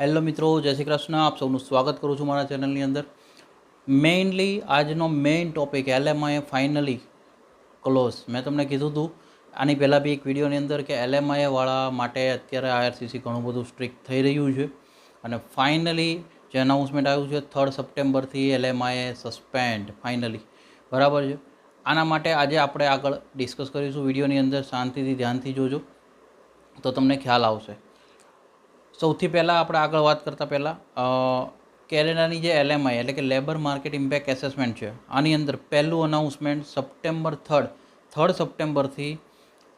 Hello મિત્રો, જય શ્રી કૃષ્ણ. આપ સૌનું સ્વાગત કરું છું મારા ચેનલની અંદર. મેઇનલી આજનો main topic LMI finally close મેં તમને કીધું હતું આની પહેલાં બી એક વિડીયોની અંદર કે LMI વાળા માટે અત્યારે આઈઆરસીસી ઘણું બધું સ્ટ્રિક્ટ થઈ રહ્યું છે. અને ફાઇનલી જે અનાઉન્સમેન્ટ આવ્યું છે થર્ડ સપ્ટેમ્બરથી એલએમઆઈએ સસ્પેન્ડ ફાઇનલી બરાબર છે? આના માટે આજે આપણે આગળ ડિસ્કસ કરીશું. વિડીયોની અંદર શાંતિથી ધ્યાનથી જોજો. તો તમને ખ્યાલ આવશે. સૌથી પહેલાં આપણે આગળ વાત કરતાં પહેલાં કેનેડાની જે એલએમઆઈ એટલે કે લેબર માર્કેટ ઇમ્પેક્ટ એસેસમેન્ટ છે, આની અંદર પહેલું અનાઉન્સમેન્ટ સપ્ટેમ્બર થર્ડ થર્ડ સપ્ટેમ્બરથી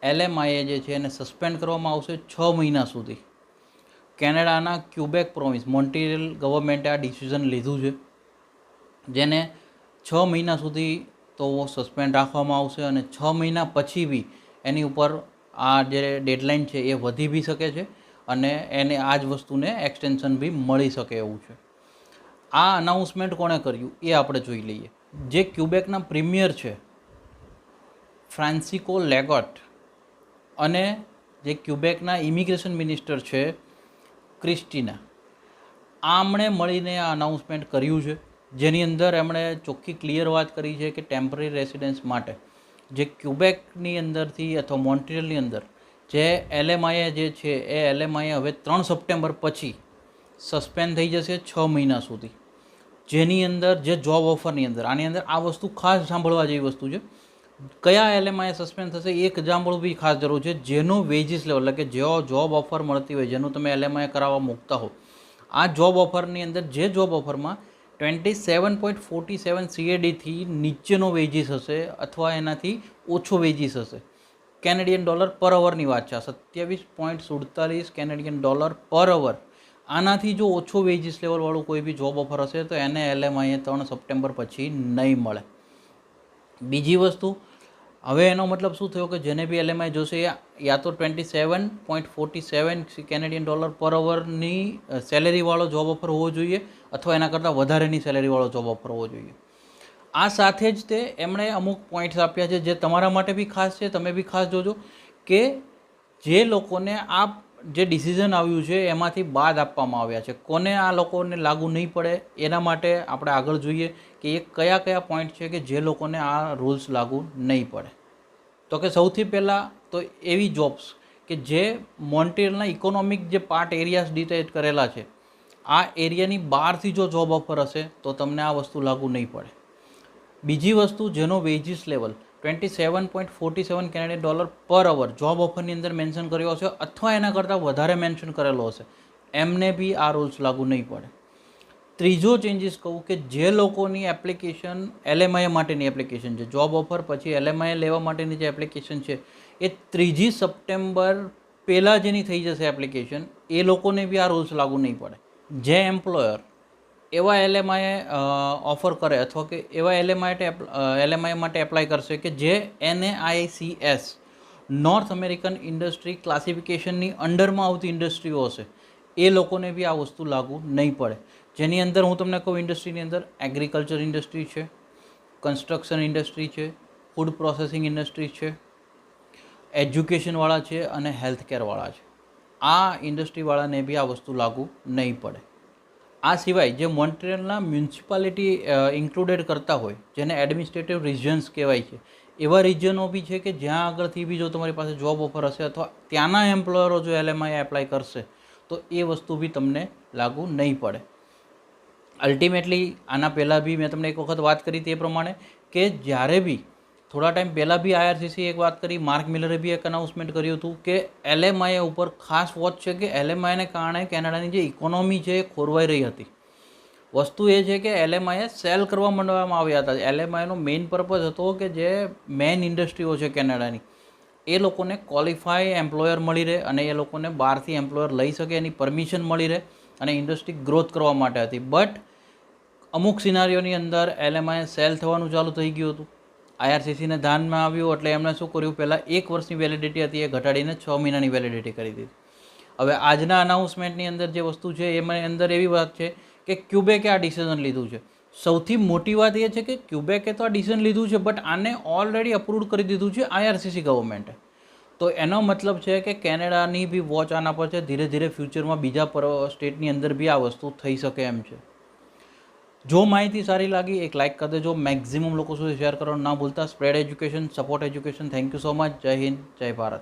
એલએમઆઈએ જે છે એને સસ્પેન્ડ કરવામાં આવશે છ મહિના સુધી. કેનેડાના ક્યુબેક પ્રોવિન્સ મોન્ટિરિયલ ગવર્મેન્ટે આ ડિસિઝન લીધું છે, જેને છ મહિના સુધી તો સસ્પેન્ડ રાખવામાં આવશે અને છ મહિના પછી બી એની ઉપર આ જે ડેડલાઇન છે એ વધી બી શકે છે. અને એને આ જ વસ્તુને એક્સટેન્શન બી મળી શકે એવું છે. આ અનાઉન્સમેન્ટ કોણે કર્યું? એ આપણે જોઈ લઈએ. જે ક્યુબેકના પ્રીમિયર છે, ફ્રાન્સિકો લેગોટ અને જે ક્યુબેકના ઇમિગ્રેશન મિનિસ્ટર છે, ક્રિસ્ટીના. આમણે મળીને આ અનાઉન્સમેન્ટ કર્યું છે. જેની અંદર એમણે ચોખ્ખી ક્લિયર વાત કરી છે કે ટેમ્પરરી રેસિડેન્સ માટે જે ક્યુબેકની અંદરથી અથવા મોન્ટ્રિયલની અંદર જે એલએમઆઈએ જે છે, એ એલએમઆઈએ હવે ત્રણ સપ્ટેમ્બર પછી સસ્પેન્ડ થઈ જશે છ મહિના સુધી. જેની અંદર, જે જોબ ઓફરની અંદર, આની અંદર આ વસ્તુ ખાસ સાંભળવા જેવી વસ્તુ છે. કયા એલએમઆઈ સસ્પેન્ડ થશે એક જાંભળવું બી ખાસ જરૂર છે. જેનું વેજીસ લેવલ એટલે કે જેઓ જોબ ઓફર મળતી હોય, જેનું તમે એલએમઆઈ કરાવવા મૂકતા હો, આ જોબ ઓફરની અંદર, જે job ઓફરમાં twenty seven point forty seven સીએડીથી નીચેનો વેજીસ હશે, અથવા એનાથી ઓછો વેજીસ હશે. કેનેડિયન ડોલર પર અવરની વાત છે. સત્યાવીસ પોઈન્ટ સુડતાલીસ કેનેડિયન ડોલર પર અવર. આનાથી જો ઓછો વેજીસ લેવલવાળું કોઈ બી જોબ ઓફર હશે તો એને એલએમઆઈએ ત્રણ સપ્ટેમ્બર પછી નહીં મળે. બીજી વસ્તુ, હવે એનો મતલબ શું થયો કે જેને બી એલએમઆઈ જોશે, યા તો twenty seven point forty seven Canadian dollar per અવરની સેલેરીવાળો job offer હોવો જોઈએ, અથવા એના કરતાં વધારેની સેલેરીવાળો જોબ ઓફર હોવો જોઈએ. આ સાથે જ તે એમણે અમુક પોઈન્ટ્સ આપ્યા છે જે તમારા માટે બી ખાસ છે, તમે બી ખાસ જોજો કે જે લોકોને આ જે ડિસિઝન આવ્યું છે એમાંથી બાદ આપવામાં આવ્યા છે. કોને આ લોકોને લાગુ નહીં પડે એના માટે આપણે આગળ જોઈએ કે એ કયા કયા પોઈન્ટ છે કે જે લોકોને આ રૂલ્સ લાગુ નહીં પડે. તો કે સૌથી પહેલાં તો એવી જોબ્સ કે જે મોન્ટ્રિયલના ઇકોનોમિક જે પાર્ટ એરિયાસ ડિટેચ કરેલા છે, આ એરિયાની બહારથી જો જોબ ઓફર હશે તો તમને આ વસ્તુ લાગુ નહીં પડે. બીજી વસ્તુ, જેનો wages level twenty seven point forty seven Canadian dollar per hour job ઓફરની અંદર મેન્શન કર્યો હશે અથવા એના કરતાં વધારે મેન્શન કરેલો હશે. એમને બી આ રૂલ્સ લાગુ નહીં પડે. ત્રીજો ચેન્જીસ કહું કે જે લોકોની એપ્લિકેશન એલએમઆઈ માટેની એપ્લિકેશન છે જોબ ઓફર પછી એલએમઆઈ લેવા માટેની જે એપ્લિકેશન છે, એ ત્રીજી સપ્ટેમ્બર પહેલાં જેની થઈ જશે એપ્લિકેશન એ લોકોને બી આ રૂલ્સ લાગુ નહીં પડે. જે એમ્પ્લોયર એવા એલએમઆઈ ઓફર કરે અથવા કે એવા એલએમઆઈ એલએમઆઈ માટે એપ્લાય કરશે કે જે એનએઆઈસીએસ નોર્થ અમેરિકન ઇન્ડસ્ટ્રી ક્લાસિફિકેશનની અંડરમાં આવતી ઇન્ડસ્ટ્રીઓ હશે. એ લોકોને બી આ વસ્તુ લાગુ નહીં પડે. જેની અંદર હું તમને કહું ઇન્ડસ્ટ્રીની અંદર એગ્રીકલ્ચર ઇન્ડસ્ટ્રી છે કન્સ્ટ્રક્શન ઇન્ડસ્ટ્રી છે ફૂડ પ્રોસેસિંગ ઇન્ડસ્ટ્રી છે એજ્યુકેશનવાળા છે અને હેલ્થકેરવાળા છે. આ ઇન્ડસ્ટ્રીવાળાને બી આ વસ્તુ લાગુ નહીં પડે. આ સિવાય જે મોન્ટ્રિયલના મ્યુનિસિપાલિટી ઇન્ક્લુડેડ કરતા હોય, જેને એડમિનિસ્ટ્રેટિવ રિજન્સ કહેવાય છે, એવા રિજનો બી છે કે જ્યાં આગળથી બી જો તમારી પાસે જોબ ઓફર હશે અથવા ત્યાંના એમ્પ્લોયરો જો એલએમઆઈ એપ્લાય કરશે, તો એ વસ્તુ બી તમને લાગુ નહીં પડે. અલ્ટિમેટલી આના પહેલાં બી મેં તમને એક વખત વાત કરી તે પ્રમાણે કે જ્યારે બી થોડા ટાઈમ પહેલાં બી આઈઆરસીસી એક વાત કરી, માર્ક મિલરે બી એક અનાઉન્સમેન્ટ કર્યું હતું કે એલએમઆઈ ઉપર ખાસ વોચ છે કે એલએમઆઈને કારણે કેનેડાની જે ઇકોનોમી છે એ ખોરવાઈ રહી હતી. વસ્તુ એ છે કે એલએમઆઈએ સેલ કરવા માંડવામાં આવ્યા હતા. એલએમઆઈનો મેઇન પર્પઝ હતો કે જે મેઇન ઇન્ડસ્ટ્રીઓ છે કેનેડાની, એ લોકોને ક્વોલિફાઈ એમ્પ્લોયર મળી રહે અને એ લોકોને બહારથી એમ્પ્લોયર લઈ શકે, એની પરમિશન મળી રહે અને ઇન્ડસ્ટ્રી ગ્રોથ કરવા માટે હતી. બટ અમુક સિનારીઓની અંદર એલએમઆઈએ સેલ થવાનું ચાલુ થઈ ગયું હતું. આઈઆરસીસીને ધ્યાનમાં આવ્યું, એટલે એમણે શું કર્યું? પહેલાં એક વર્ષની વેલિડિટી હતી, એ ઘટાડીને છ મહિનાની વેલિડિટી કરી દીધી. હવે આજના અનાઉન્સમેન્ટની અંદર જે વસ્તુ છે, એમાં અંદર એવી વાત છે કે ક્યુબેકે આ ડિસિઝન લીધું છે. સૌથી મોટી વાત એ છે કે ક્યુબેકે તો આ ડિસિઝન લીધું છે બટ આને ઓલરેડી અપ્રૂવ કરી દીધું છે આઈઆરસીસી ગવર્મેન્ટે તો એનો મતલબ છે કે કેનેડાની બી વોચ આના પર છે, ધીરે ધીરે ફ્યુચરમાં બીજા પર સ્ટેટની અંદર બી આ વસ્તુ થઈ શકે એમ છે. જો માહિતી સારી લાગી, એક લાઇક કરી દેજો. મેક્ઝિમમ લોકો સુધી શેર કરવાનું ના ભૂલતા. Spread education support education thank you so much જય હિન્દ, જય ભારત.